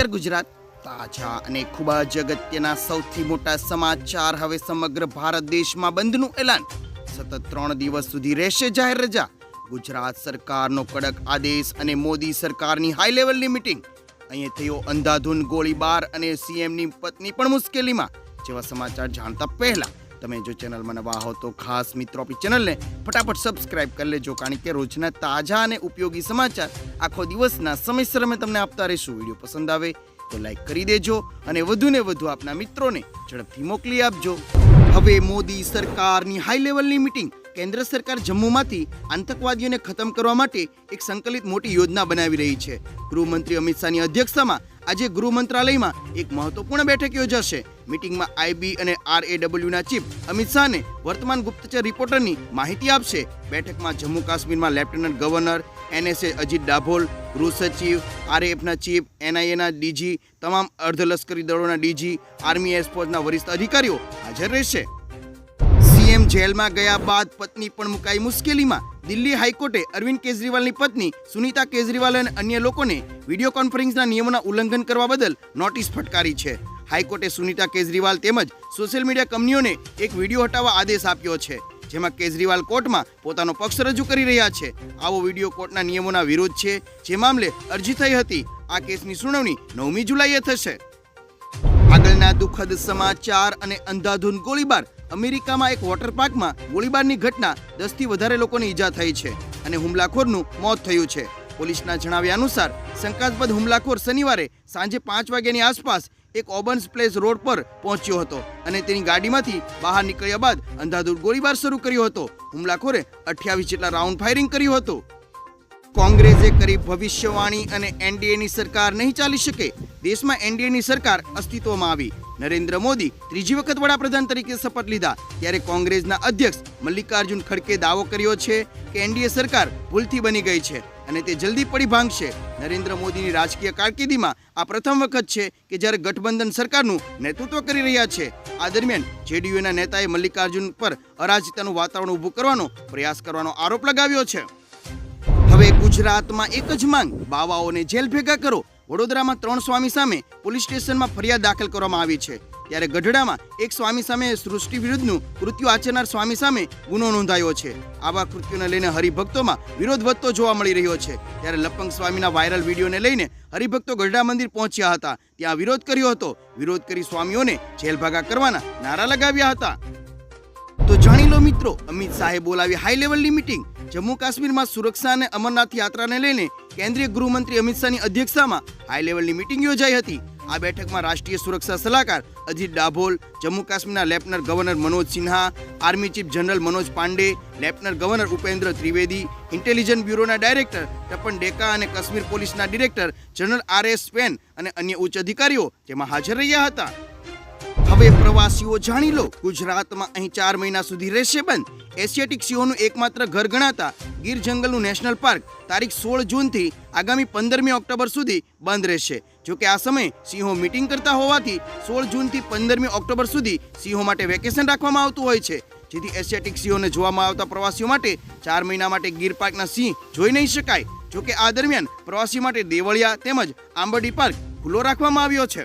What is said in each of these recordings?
નમસ્કાર ગુજરાત. તાજા અને ખૂબ જ અગત્યના સૌથી મોટા સમાચાર હવે સમગ્ર ભારત દેશમાં બંધનું એલાન. સતત ત્રણ દિવસ સુધી રહેશે જાહેર રજા. ગુજરાત સરકારનો કડક આદેશ અને મોદી સરકારની હાઈ લેવલની મિટિંગ અહીંયા થયો અંધાધૂન ગોળીબાર અને સીએમની પત્ની પણ મુશ્કેલીમાં. જેવા સમાચાર જાણતા પહેલા તમે જો ચેનલમાં નવા હો તો ખાસ મિત્રો આપણી ચેનલને ફટાફટ સબસ્ક્રાઇબ કરી લેજો, કારણ કે રોજના તાજા અને ઉપયોગી સમાચાર આખો દિવસના સમયસર અમે તમને આપતા રહીશું. વીડિયો પસંદ આવે તો લાઈક કરી દેજો અને વધુને વધુ આપના મિત્રોને ઝડપથી મોકલી આપજો. હવે મોદી સરકારની હાઈ લેવલની મિટિંગ કેન્દ્ર સરકાર જમ્મુમાંથી આતંકવાદીઓને ખતમ કરવા માટે એક સંકલિત મોટી યોજના બનાવી રહી છે. ગૃહમંત્રી અમિત શાહની અધ્યક્ષતામાં આજે ગૃહ મંત્રાલયમાં એક મહત્વપૂર્ણ બેઠક યોજાશે. મિટિંગમાં આઈબી અને આરએડબ્લ્યુના ચીફ અમિત શાહને વર્તમાન ગુપ્તચર રિપોર્ટરની માહિતી આપશે. બેઠકમાં જમ્મુ કાશ્મીરમાં lieutenant governor NSA Ajit Doval, ગૃહ સચિવ આરએએફના ચીફ એનઆઈએના ડીજી, તમામ અર્ધલશ્કરી દળોના ડીજી, આર્મી એરફોર્સના વરિષ્ઠ અધિકારીઓ હાજર રહેશે. સીએમ જેલમાં ગયા બાદ પત્ની પણ મુકાઈ મુશ્કેલીમાં. દિલ્હી હાઈકોર્ટે અરવિંદ કેજરીવાલની પત્ની સુનીતા કેજરીવાલ અને અન્ય લોકોને વીડિયો કોન્ફરન્સના નિયમોના ઉલ્લંઘન કરવા બદલ નોટિસ ફટકારી છે. હાઈકોર્ટે સુનિતા કેજરીવાલ તેમજ સોશિયલ મીડિયા કંપનીઓને એક વીડિયો હટાવવા આદેશ આપ્યો છે, જેમાં કેજરીવાલ કોર્ટમાં પોતાનો પક્ષ રજૂ કરી રહ્યા છે. આવો વીડિયો કોર્ટના નિયમોના વિરોધ છે, જે મામલે અરજી થઈ હતી. આ કેસની સુનાવણી નવમી જુલાઈએ થશે. આગળના દુઃખદ સમાચાર અને અંધાધૂન ગોળીબાર. અમેરિકામાં એક વોટર પાર્કમાં ગોળીબારની ઘટના દસથી વધારે લોકોને ઈજા થઈ છે અને હુમલાખોરનું મોત થયું છે. પોલીસના જણાવ્યા અનુસાર શંકાસ્પદ હુમલાખોર શનિવારે સાંજે પાંચ વાગ્યાની આસપાસ એક ઓબન્સ પ્લેસ રોડ પર પહોંચ્યો હતો અને તેની ગાડીમાંથી બહાર નીકળ્યા બાદ અંધાધૂર ગોળીબાર શરૂ કર્યો હતો. હુમલાખોરે અઠ્યાવીસ જેટલા રાઉન્ડ ફાયરિંગ કર્યું હતું. કોંગ્રેસે કરી ભવિષ્યવાણી અને એનડીએની સરકાર નહીં ચાલી શકે. દેશમાં એનડીએની સરકાર અસ્તિત્વમાં આવી. નરેન્દ્ર મોદી ત્રીજી વખત વડાપ્રધાન તરીકે શપથ લીધા. ત્યારે કોંગ્રેસના અધ્યક્ષ મલ્લિકાર્જુન ખડકે દાવો કર્યો છે કે એનડીએ સરકાર ભૂલથી બની ગઈ છે. અને તે જલ્દી પડી ભાંગશે. નરેન્દ્ર મોદીની રાજકીય કારકિર્દીમાં આ પ્રથમ વખત છે કે જ્યારે ગઠબંધન સરકારનું નેતૃત્વ કરી રહ્યા છે. આ દરમિયાન જેડીયુના નેતાએ મલ્લિકાર્જુન પર અરાજકતાનું વાતાવરણ ઊભું કરવાનો પ્રયાસ કરવાનો આરોપ લગાવ્યો છે. હવે ગુજરાતમાં એક જ માંગ, બાવાઓને જેલ ભેગા કરો. વડોદરામાં ત્રણ સ્વામી સામે પોલીસ સ્ટેશનમાં ફરિયાદ દાખલ કરવામાં આવી છે. ત્યારે ગઢડામાં એક સ્વામી સામે સૃષ્ટિ વિરુદ્ધનું કૃત્યુ આચરનાર સ્વામી સામે ગુનો નોંધાયો છે. આવા કૃત્યોને લઈને હરિભક્તોમાં વિરોધ વધતો જોવા મળી રહ્યો છે. ત્યારે લપંગ સ્વામીના વાયરલ વિડીયોને લઈને હરિભક્તો ગઢડા મંદિર પહોંચ્યા હતા. ત્યાં વિરોધ કર્યો હતો. વિરોધ કરી સ્વામીઓને જેલભાગા કરવાના નારા લગાવ્યા હતા. તો જાણી લો મિત્રો, અમિત શાહે બોલાવી હાઈ લેવલની મિટિંગ જમ્મુ કાશ્મીરમાં સુરક્ષા અને અમરનાથ યાત્રાને લઈને કેન્દ્રીય ગૃહમંત્રી અમિત શાહની અધ્યક્ષતામાં હાઈ લેવલની મિટિંગ યોજાઈ હતી. આ બેઠકમાં રાષ્ટ્રીય સુરક્ષા સલાહકાર અજીત ડાભોલ, જમ્મુ કાશ્મીરના lieutenant governor Manoj Sinha, army chief general Manoj Pande, lieutenant governor Upendra Trivedi intelligence બ્યુરોના director Tapan Deka અને કાશ્મીર પોલીસના ડિરેક્ટર જનરલ આર એસ પેન અને અન્ય ઉચ્ચ અધિકારીઓ તેમાં હાજર રહ્યા હતા. હવે પ્રવાસીઓ જાણી લો, ગુજરાતમાં અહીં ચાર મહિના સુધી રહેશે બંધ. એશિયાટિક સિંહોનું એકમાત્ર ઘર ગણાતા ગીર જંગલનું નેશનલ પાર્ક તારીખ સોળ જૂનથી આગામી પંદરમી ઓક્ટોબર સુધી બંધ રહેશે. જો કે આ સમયે સિંહો મીટિંગ કરતા હોવાથી સોળ જૂનથી પંદરમી ઓક્ટોબર સુધી સિંહો માટે વેકેશન રાખવામાં આવતું હોય છે. જેથી એશિયાટિક સિંહોને જોવામાં આવતા પ્રવાસીઓ માટે ચાર મહિના માટે ગીર પાર્કના સિંહ જોઈ નહીં શકાય. જોકે આ દરમિયાન પ્રવાસી માટે દેવળિયા તેમજ આંબરડી પાર્ક ખુલ્લો રાખવામાં આવ્યો છે.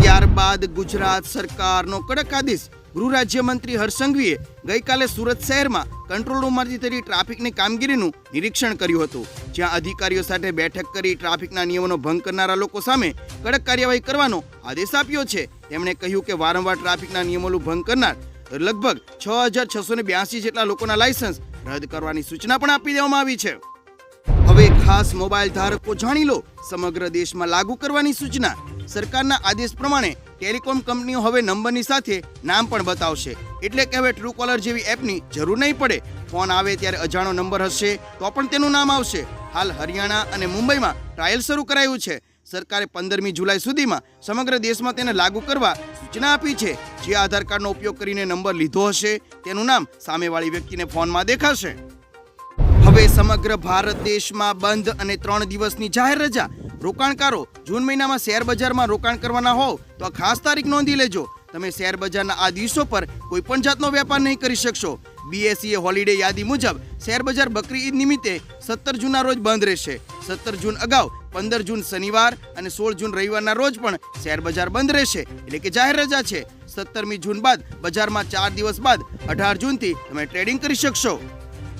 ત્યારબાદ ગુજરાત સરકારનો કડક આદેશ ગૃહ રાજ્યમંત્રી હર્ષ સંઘવીએ ગઈકાલે સુરત શહેરમાં કંટ્રોલ રૂમમાંથી થતી ટ્રાફિકની કામગીરીનું નિરીક્ષણ કર્યું હતું. જ્યાં અધિકારીઓ સાથે બેઠક કરી ટ્રાફિકના નિયમોનો ભંગ કરનારા લોકો સામે કડક કાર્યવાહી કરવાનો આદેશ આપ્યો છે. તેમણે કહ્યું કે વારંવાર ટ્રાફિકના નિયમોનું ભંગ કરનાર લગભગ છ હજાર છસો ને બ્યાસી જેટલા લોકોના લાયસન્સ રદ કરવાની સૂચના પણ આપી દેવામાં આવી છે. હવે ખાસ મોબાઈલ ધારકો જાણી લો. સમગ્ર દેશમાં લાગુ કરવાની સૂચના. સરકારના આદેશ પ્રમાણે ટેલિકોમ કંપનીઓ હવે નંબરની સાથે નામ પણ બતાવશે. એટલે કે હવે ટ્રુ કોલર જેવી એપની જરૂર નહીં પડે. ફોન આવે ત્યારે અજાણો નંબર હશે તો પણ તેનું નામ આવશે. હાલ હરિયાણા અને મુંબઈમાં ટ્રાયલ શરૂ કરાયું છે. સરકારે પંદરમી જુલાઈ સુધીમાં સમગ્ર દેશમાં તેને લાગુ કરવા સૂચના આપી છે. જે આધાર કાર્ડનો ઉપયોગ કરીને નંબર લીધો હશે, તેનું નામ સામેવાળી વ્યક્તિને ફોનમાં દેખાશે. હવે સમગ્ર ભારત દેશમાં બંધ અને ત્રણ દિવસની જાહેર રજા રોકાણકારો, જૂન મહિનામાં શેર બજારમાં રોકાણ કરવાના હોવ તો આ ખાસ તારીખ નોંધી લેજો. તમે શેર બજારના આ દિવસો પર કોઈ પણ જાતનો વેપાર નહીં કરી શકશો. બીએસસીએ હોલિડે યાદી મુજબ શેર બજાર બકરી ઈદ નિમિત્તે સત્તર જૂનના રોજ બંધ રહેશે. સત્તર જૂન અગાઉ, પંદર જૂન શનિવાર અને સોળ જૂન રવિવારના રોજ પણ શેર બજાર બંધ રહેશે. એટલે કે જાહેર રજા છે. સત્તરમી જૂન બાદ બજારમાં ચાર દિવસ બાદ અઢાર જૂનથી તમે ટ્રેડિંગ કરી શકશો.